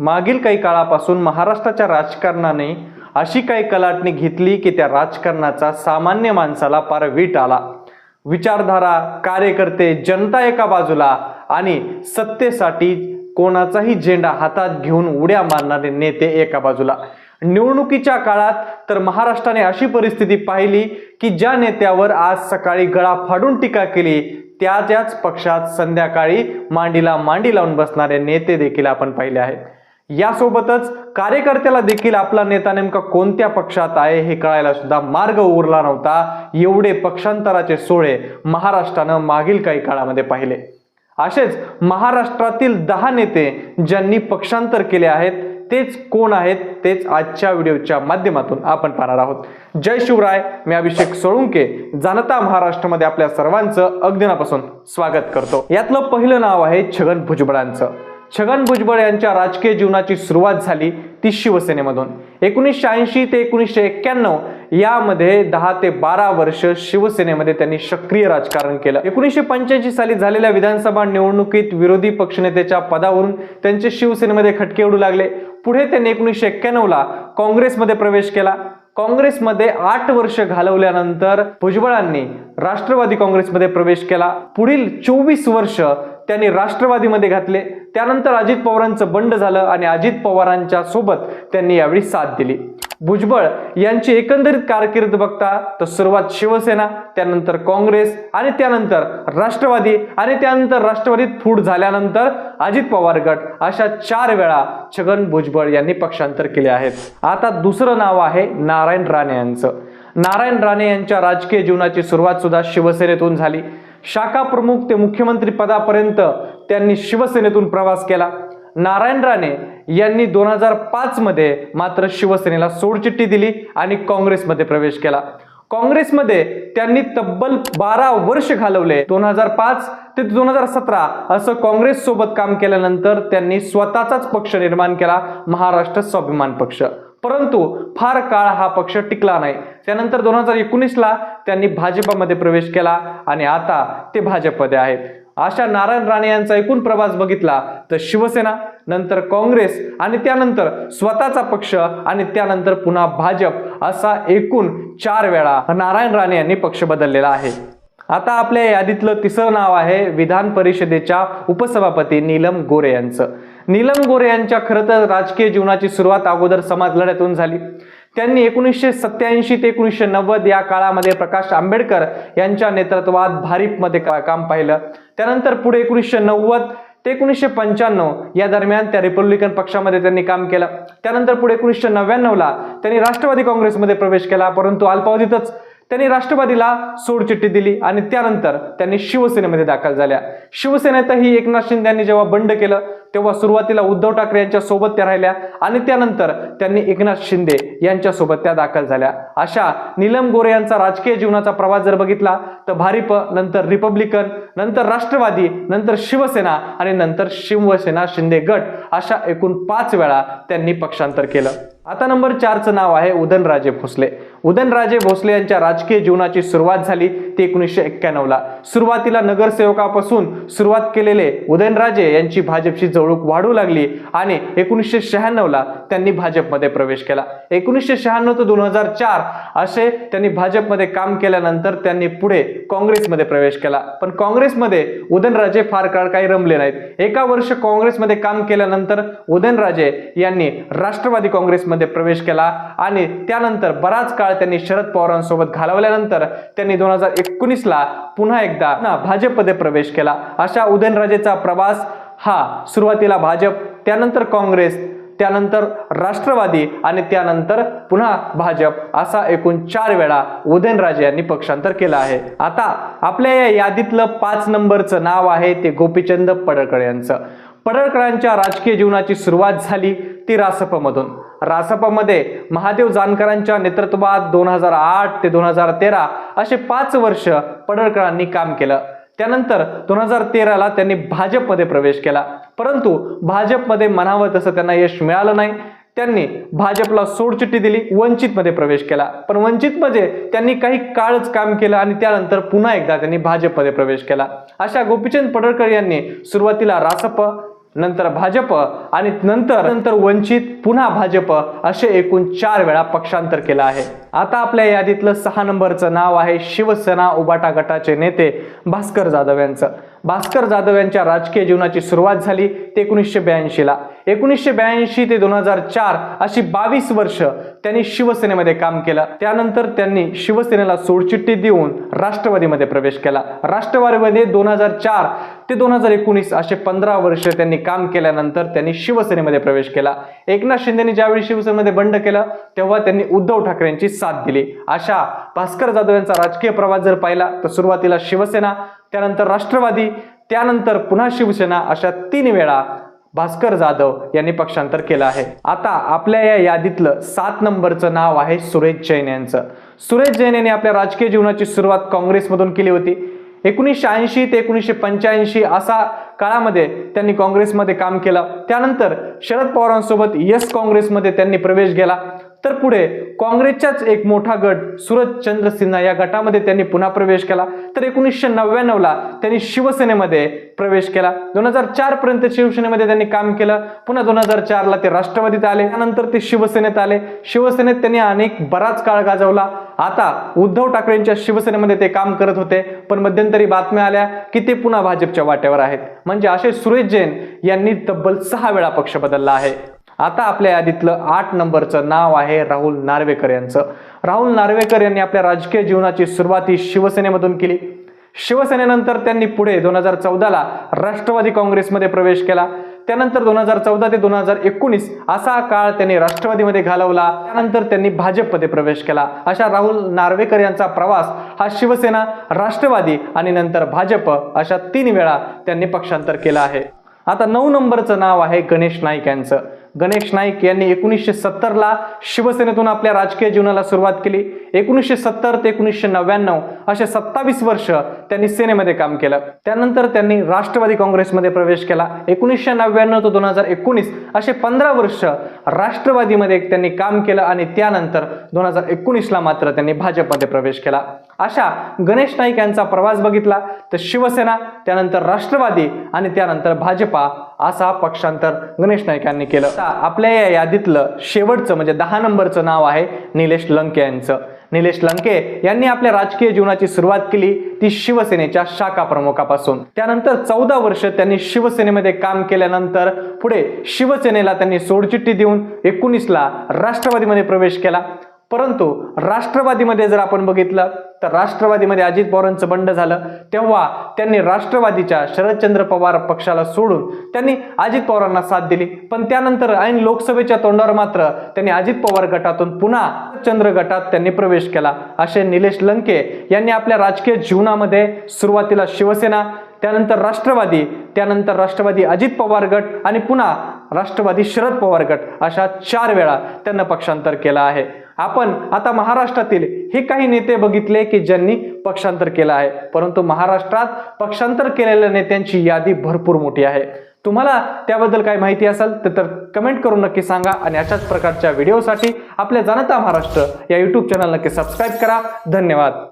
मागील काही काळापासून महाराष्ट्राच्या राजकारणाने अशी काही कलाटणी घेतली की त्या राजकारणाचा सामान्य माणसाला पार वीट आला. विचारधारा कार्यकर्ते जनता एका बाजूला आणि सत्तेसाठी कोणाचाही झेंडा हातात घेऊन उड्या मारणारे नेते एका बाजूला. निवडणुकीच्या काळात तर महाराष्ट्राने अशी परिस्थिती पाहिली की ज्या नेत्यावर आज सकाळी गळा फाडून टीका केली त्या त्याच पक्षात संध्याकाळी मांडीला मांडी लावून बसणारे नेते देखील आपण पाहिले आहेत. यासोबतच कार्यकर्त्याला देखील आपला नेता नेमका कोणत्या पक्षात आहे हे कळायला सुद्धा मार्ग उरला नव्हता. एवढे पक्षांतराचे सोहळे महाराष्ट्रानं मागील काही काळामध्ये पाहिले. असेच महाराष्ट्रातील दहा नेते ज्यांनी पक्षांतर केले आहेत तेच कोण आहेत तेच आजच्या व्हिडिओच्या माध्यमातून आपण पाहणार आहोत. जय शिवराय मी अभिषेक सोळुंके जाणता महाराष्ट्रामध्ये आपल्या सर्वांचं अगदिनापासून स्वागत करतो. यातलं पहिलं नाव आहे छगन भुजबळांचं. छगन भुजबळ यांच्या राजकीय जीवनाची सुरुवात झाली ती शिवसेनेमधून. एकोणीसशे ऐंशी ते एकोणीसशे एक्क्याण्णव यामध्ये दहा ते बारा वर्ष शिवसेनेमध्ये त्यांनी सक्रिय राजकारण केलं. एकोणीसशे पंच्याऐंशी साली झालेल्या विधानसभा निवडणुकीत विरोधी पक्षनेत्याच्या पदावरून त्यांचे शिवसेनेमध्ये खटके उडू लागले. पुढे त्यांनी एकोणीसशे एक्क्याण्णवला काँग्रेसमध्ये प्रवेश केला. काँग्रेसमध्ये आठ वर्ष घालवल्यानंतर भुजबळांनी राष्ट्रवादी काँग्रेसमध्ये प्रवेश केला. पुढील चोवीस वर्ष त्यांनी राष्ट्रवादीमध्ये घातले. त्यानंतर अजित पवारांचं बंड झालं आणि अजित पवारांच्या सोबत त्यांनी यावेळी साथ दिली. भुजबळ यांची एकंदरीत कारकीर्द बघता तर सुरुवात शिवसेना त्यानंतर काँग्रेस आणि त्यानंतर राष्ट्रवादी आणि त्यानंतर राष्ट्रवादीत फूट झाल्यानंतर अजित पवार गट. अशा चार वेळा छगन भुजबळ यांनी पक्षांतर केले आहेत. आता दुसरं नाव आहे नारायण राणे यांचं. नारायण राणे यांच्या राजकीय जीवनाची सुरुवात सुद्धा शिवसेनेतून झाली. शाखा प्रमुख ते मुख्यमंत्री पदापर्यंत त्यांनी शिवसेनेतून प्रवास केला. नारायण राणे यांनी दोन हजार पाच मध्ये मात्र शिवसेनेला सोडचिठ्ठी दिली आणि काँग्रेसमध्ये प्रवेश केला. काँग्रेसमध्ये त्यांनी तब्बल बारा वर्ष घालवले. दोन हजार पाच ते दोन हजार सतरा असं काँग्रेस सोबत काम केल्यानंतर त्यांनी स्वतःचाच पक्ष निर्माण केला महाराष्ट्र स्वाभिमान पक्ष. परंतु फार काळ हा पक्ष टिकला नाही. त्यानंतर दोन हजार एकोणीसला त्यांनी भाजपामध्ये प्रवेश केला आणि आता ते भाजपमध्ये आहेत. अशा नारायण राणे यांचा एकूण प्रवास बघितला तर शिवसेना नंतर काँग्रेस आणि त्यानंतर स्वतःचा पक्ष आणि त्यानंतर पुन्हा भाजप असा एकूण चार वेळा नारायण राणे यांनी पक्ष बदललेला आहे. आता आपल्या यादीतलं तिसरं नाव आहे विधान परिषदेच्या उपसभापती नीलम गोरे यांचं. नीलम गोरे यांच्या खरं तर राजकीय जीवनाची सुरुवात अगोदर समाज लढ्यातून झाली. त्यांनी एकोणीसशे सत्याऐंशी ते एकोणीसशे नव्वद या काळामध्ये प्रकाश आंबेडकर यांच्या नेतृत्वात भारीपमध्ये का- काम पाहिलं. त्यानंतर पुढे एकोणीसशे नव्वद ते एकोणीसशे पंच्याण्णव या दरम्यान त्या रिपब्लिकन पक्षामध्ये त्यांनी काम केलं. त्यानंतर पुढे एकोणीसशे नव्याण्णवला त्यांनी राष्ट्रवादी काँग्रेसमध्ये प्रवेश केला परंतु अल्पावधीतच त्यांनी राष्ट्रवादीला सोडचिठ्ठी दिली आणि त्यानंतर त्यांनी शिवसेनेमध्ये दाखल झाल्या. शिवसेनेतही एकनाथ शिंदे यांनी जेव्हा बंड केलं तेव्हा सुरुवातीला उद्धव ठाकरे यांच्या सोबत त्या राहिल्या आणि त्यानंतर त्यांनी एकनाथ शिंदे यांच्यासोबत त्या दाखल झाल्या. अशा नीलम गोरे यांचा राजकीय जीवनाचा प्रवास जर बघितला तर भारिप नंतर रिपब्लिकन नंतर राष्ट्रवादी नंतर शिवसेना आणि नंतर शिवसेना शिंदे गट अशा एकूण पाच वेळा त्यांनी पक्षांतर केलं. आता नंबर चारचं नाव आहे उदनराजे भोसले. उदनराजे भोसले यांच्या राजकीय जीवनाची सुरुवात झाली ती एकोणीसशे एक्क्याण्णवला. सुरुवातीला नगरसेवकापासून सुरुवात केलेले उदयनराजे यांची भाजपची जवळूक वाढू लागली आणि एकोणीसशे शहाण्णवला त्यांनी भाजपमध्ये प्रवेश केला. एकोणीसशे शहाण्णव ते दोन हजार चार असे त्यांनी भाजपमध्ये काम केल्यानंतर त्यांनी पुढे काँग्रेसमध्ये प्रवेश केला. पण काँग्रेसमध्ये उदयनराजे फार काळ काही रमले नाहीत. एका वर्ष काँग्रेसमध्ये काम केल्यानंतर उदयनराजे यांनी राष्ट्रवादी काँग्रेसमध्ये प्रवेश केला आणि त्यानंतर बराच काळ त्यांनी शरद पवारांसोबत घालवल्यानंतर त्यांनी दोन हजार एकोणीसला पुन्हा एकदा भाजपमध्ये प्रवेश केला. अशा उदयनराजेचा प्रवास हा सुरुवातीला भाजप त्यानंतर काँग्रेस त्यानंतर राष्ट्रवादी आणि त्यानंतर पुन्हा भाजप असा एकूण चार वेळा उदयनराजे यांनी पक्षांतर केलं आहे. आता आपल्या या यादीतलं पाच नंबरचं नाव आहे ते गोपीचंद पडळकर यांचं. पडळकरांच्या राजकीय जीवनाची सुरुवात झाली ती रासपमधून रासपमध्ये महादेव जानकरांच्या नेतृत्वात दोन हजार आठ ते दोन हजार तेरा असे पाच वर्ष पडळकरांनी काम केलं. त्यानंतर दोन हजार तेराला त्यांनी भाजपमध्ये प्रवेश केला. परंतु भाजपमध्ये म्हणावं तसं त्यांना यश मिळालं नाही. त्यांनी भाजपला सोडचिठ्ठी दिली वंचितमध्ये प्रवेश केला. पण वंचितमध्ये त्यांनी काही काळच काम केलं आणि त्यानंतर पुन्हा एकदा त्यांनी भाजपमध्ये प्रवेश केला. अशा गोपीचंद पडळकर यांनी सुरुवातीला रासप नंतर भाजप आणि नंतर नंतर वंचित पुन्हा भाजप असे एकूण चार वेळा पक्षांतर केलं आहे. आता आपल्या यादीतलं सहा नंबरचं नाव आहे शिवसेना उबाटा गटाचे नेते भास्कर जाधव यांचं. भास्कर जाधव यांच्या राजकीय जीवनाची सुरुवात झाली ते एकोणीसशे ब्याऐंशीला. एकोणीसशे ब्याऐंशी ते दोन हजार चार अशी बावीस वर्ष त्यांनी शिवसेनेमध्ये काम केलं. त्यानंतर त्यांनी शिवसेनेला सोडचिठ्ठी देऊन राष्ट्रवादीमध्ये प्रवेश केला. राष्ट्रवादीमध्ये दोन हजार चार ते दोन हजार एकोणीस असे पंधरा वर्ष त्यांनी काम केल्यानंतर त्यांनी शिवसेनेमध्ये प्रवेश केला. एकनाथ शिंदेनी ज्यावेळी शिवसेनेमध्ये बंड केलं तेव्हा त्यांनी उद्धव ठाकरेंची साथ दिली. अशा भास्कर जाधव यांचा राजकीय प्रवास जर पाहिला तर सुरुवातीला शिवसेना त्यानंतर राष्ट्रवादी त्यानंतर पुन्हा शिवसेना अशा तीन वेळा भास्कर जाधव यांनी पक्षांतर केलं आहे. आता आपल्या या यादीतलं सात नंबरचं नाव आहे सुरेश जैन यांचं. सुरेश जैन यांनी आपल्या राजकीय जीवनाची सुरुवात काँग्रेसमधून केली होती. एकोणीसशे ऐंशी ते एकोणीसशे पंच्याऐंशी असा काळामध्ये त्यांनी काँग्रेसमध्ये काम केलं. त्यानंतर शरद पवारांसोबत येस काँग्रेसमध्ये त्यांनी प्रवेश केला. तर पुढे काँग्रेसच्याच एक मोठा गट सुरज सिन्हा या गटामध्ये त्यांनी पुन्हा प्रवेश केला. तर एकोणीसशे नव्याण्णवला त्यांनी शिवसेनेमध्ये प्रवेश केला. दोन हजार चार पर्यंत शिवसेनेमध्ये त्यांनी काम केलं. पुन्हा दोन हजार चारला ते राष्ट्रवादीत आले. त्यानंतर ते शिवसेनेत आले. शिवसेनेत त्यांनी अनेक बराच काळ गाजवला. आता उद्धव ठाकरेंच्या शिवसेनेमध्ये ते काम करत होते. पण मध्यंतरी बातम्या आल्या की ते पुन्हा भाजपच्या वाट्यावर आहेत. म्हणजे असे सुरेश जैन यांनी तब्बल सहा वेळा पक्ष बदलला आहे. आता आपल्या यादीतलं आठ नंबरचं नाव आहे राहुल नार्वेकर यांचं. राहुल नार्वेकर यांनी आपल्या राजकीय जीवनाची सुरुवात ही शिवसेनेमधून केली. शिवसेनेनंतर त्यांनी पुढे दोन हजार चौदाला राष्ट्रवादी काँग्रेसमध्ये प्रवेश केला. त्यानंतर दोन हजार चौदा ते दोन हजार एकोणीस असा काळ त्यांनी राष्ट्रवादीमध्ये घालवला. त्यानंतर त्यांनी भाजपमध्ये प्रवेश केला. अशा राहुल नार्वेकर यांचा प्रवास हा शिवसेना राष्ट्रवादी आणि नंतर भाजप अशा तीन वेळा त्यांनी पक्षांतर केलं आहे. आता नऊ नंबरचं नाव आहे गणेश नाईक यांचं. गणेश नाईक यांनी एकोणीसशे सत्तरला शिवसेनेतून आपल्या राजकीय जीवनाला सुरुवात केली. एकोणीसशे सत्तर ते एकोणीसशे नव्याण्णव असे सत्तावीस वर्ष त्यांनी सेनेमध्ये काम केलं. त्यानंतर त्यांनी राष्ट्रवादी काँग्रेसमध्ये प्रवेश केला. एकोणीसशे नव्याण्णव ते दोन हजार एकोणीस असे पंधरा वर्ष राष्ट्रवादीमध्ये त्यांनी काम केलं आणि त्यानंतर दोन हजार एकोणीसला मात्र त्यांनी भाजपमध्ये प्रवेश केला. अशा गणेश नाईक यांचा प्रवास बघितला. तर शिवसेना त्यानंतर राष्ट्रवादी आणि त्यानंतर भाजपा असा पक्षांतर गणेश नाईक यांनी केलं. आपल्या या यादीतलं शेवटचं म्हणजे दहा नंबरचं नाव आहे निलेश लंके यांचं. निलेश लंके यांनी आपल्या राजकीय जीवनाची सुरुवात केली ती शिवसेनेच्या शाखा प्रमुखापासून. त्यानंतर चौदा वर्ष त्यांनी शिवसेनेमध्ये काम केल्यानंतर पुढे शिवसेनेला त्यांनी सोडचिठ्ठी देऊन एकोणीसला राष्ट्रवादीमध्ये प्रवेश केला. परंतु राष्ट्रवादीमध्ये जर आपण बघितलं तर राष्ट्रवादीमध्ये अजित पवारांचं बंड झालं. तेव्हा त्यांनी राष्ट्रवादीच्या शरदचंद्र पवार पक्षाला सोडून त्यांनी अजित पवारांना साथ दिली. पण त्यानंतर ऐन लोकसभेच्या तोंडावर मात्र त्यांनी अजित पवार गटातून पुन्हा चंद्र गटात त्यांनी प्रवेश केला. असे निलेश लंके यांनी आपल्या राजकीय जीवनामध्ये सुरुवातीला शिवसेना त्यानंतर राष्ट्रवादी त्यानंतर राष्ट्रवादी अजित पवार गट आणि पुन्हा राष्ट्रवादी शरद पवार गट अशा चार वेळा त्यांना पक्षांतर केलं आहे. आपण आता महाराष्ट्रातील हे काही नेते बघितले की ज्यांनी पक्षांतर केलं आहे. परंतु महाराष्ट्रात पक्षांतर केलेल्या नेत्यांची यादी भरपूर मोठी आहे. तुम्हाला त्याबद्दल काही माहिती असेल तर कमेंट करून नक्की सांगा आणि अशाच प्रकारच्या व्हिडिओसाठी आपल्या जाणता महाराष्ट्र या यूट्यूब चॅनल नक्की सबस्क्राईब करा. धन्यवाद.